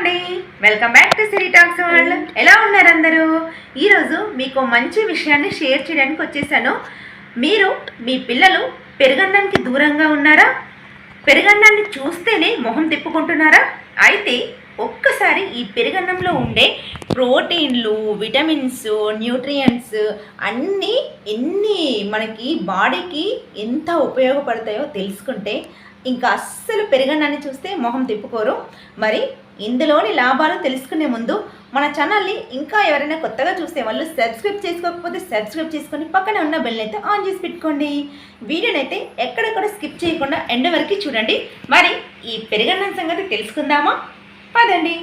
అండి. Welcome back to Siri talks world ఎలా ఉన్నారు అందరూ ఈరోజు మీకు మంచి విషయాన్ని షేర్ చేయడానికి వచ్చేసాను. మీరు మీ పిల్లలు పెరుగన్నానికి దూరంగా ఉన్నారా? పెరుగన్నాన్ని చూస్తేనే మొహం తిప్పుకుంటున్నారా? అయితే ఒక్కసారి ఈ పెరుగన్నంలో ఉండే ప్రోటీన్లు విటమిన్స్ న్యూట్రియంట్స్ అన్నీ ఎన్ని మనకి బాడీకి ఎంత ఉపయోగపడతాయో తెలుసుకుంటే ఇంకా అస్సలు పెరుగన్నాన్ని చూస్తే మొహం తిప్పుకోరు. మరి ఇందులోని లాభాలు తెలుసుకునే ముందు మన ఛానల్ని ఇంకా ఎవరైనా కొత్తగా చూసే వాళ్ళు సబ్స్క్రైబ్ చేసుకోకపోతే సబ్స్క్రైబ్ చేసుకొని పక్కనే ఉన్న బెల్ని అయితే ఆన్ చేసి పెట్టుకోండి. వీడియోని అయితే ఎక్కడెక్కడ స్కిప్ చేయకుండా ఎండ వరకు చూడండి. మరి ఈ పెరుగన్నం సంగతి తెలుసుకుందామా? పదండి.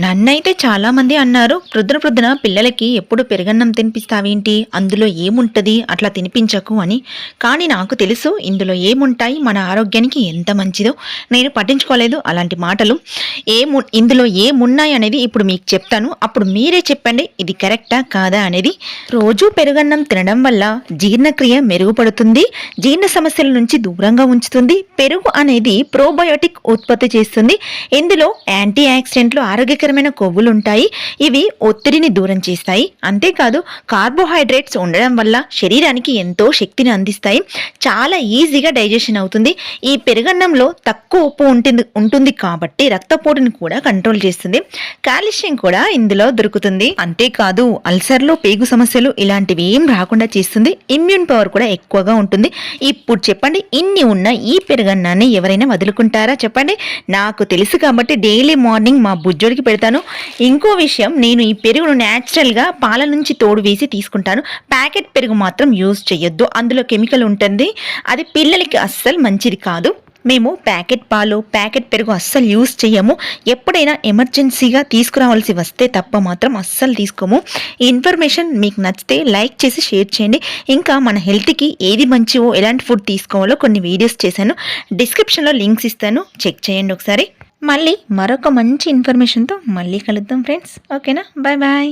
నన్నైతే చాలామంది అన్నారు ప్రొద్దున ప్రొద్దున పిల్లలకి ఎప్పుడు పెరగన్నం తినిపిస్తావేంటి? అందులో ఏముంటుంది? అట్లా తినిపించకు అని. కానీ నాకు తెలుసు ఇందులో ఏముంటాయి? మన ఆరోగ్యానికి ఎంత మంచిదో. నేను పట్టించుకోలేదు అలాంటి మాటలు. ఏము ఇందులో ఏమున్నాయి అనేది ఇప్పుడు మీకు చెప్తాను. అప్పుడు మీరే చెప్పండి ఇది కరెక్టా కాదా అనేది. రోజు పెరుగన్నం తినడం వల్ల జీర్ణక్రియ మెరుగుపడుతుంది జీర్ణ సమస్యల నుంచి దూరంగా ఉంచుతుంది. పెరుగు అనేది ప్రోబయోటిక్ ఉత్పత్తి చేస్తుంది. ఇందులో యాంటీ ఆక్సిడెంట్లు ఆరోగ్య ఆరోగ్యకరమైన కొవ్వులు ఉంటాయి ఇవి ఒత్తిడిని దూరం చేస్తాయి. అంతేకాదు కార్బోహైడ్రేట్స్ ఉండడం వల్ల శరీరానికి ఎంతో శక్తిని అందిస్తాయి. చాలా ఈజీగా డైజెషన్ అవుతుంది. ఈ పెరుగన్నంలో తక్కువ ఉప్పు ఉంటుంది ఉంటుంది కాబట్టి రక్తపోటుని కూడా కంట్రోల్ చేస్తుంది. కాల్షియం కూడా ఇందులో దొరుకుతుంది. అంతేకాదు అల్సర్లు పేగు సమస్యలు ఇలాంటివి ఏం రాకుండా చేస్తుంది. ఇమ్యూన్ పవర్ కూడా ఎక్కువగా ఉంటుంది. ఇప్పుడు చెప్పండి ఇన్ని ఉన్న ఈ పెరుగన్నాన్ని ఎవరైనా వదులుకుంటారా? చెప్పండి. నాకు తెలుసు కాబట్టి డైలీ మార్నింగ్ మా బుజ్జోడికి పెడతాను. ఇంకో విషయం నేను ఈ పెరుగును న్యాచురల్గా పాల నుంచి తోడు వేసి తీసుకుంటాను. ప్యాకెట్ పెరుగు మాత్రం యూజ్ చేయొద్దు అందులో కెమికల్ ఉంటుంది. అది పిల్లలకి అస్సలు మంచిది కాదు. మేము ప్యాకెట్ పాలు ప్యాకెట్ పెరుగు అస్సలు యూస్ చేయము ఎప్పుడైనా ఎమర్జెన్సీగా తీసుకురావాల్సి వస్తే తప్ప మాత్రం అస్సలు తీసుకోము. ఈ ఇన్ఫర్మేషన్ మీకు నచ్చితే లైక్ చేసి షేర్ చేయండి. ఇంకా మన హెల్త్కి ఏది మంచివో ఎలాంటి ఫుడ్ తీసుకోవాలో కొన్ని వీడియోస్ చేశాను. డిస్క్రిప్షన్లో లింక్స్ ఇస్తాను. చెక్ చేయండి ఒకసారి. మళ్ళీ మరొక మంచి ఇన్ఫర్మేషన్తో మళ్ళీ కలుద్దాం ఫ్రెండ్స్. ఓకేనా? Bye bye.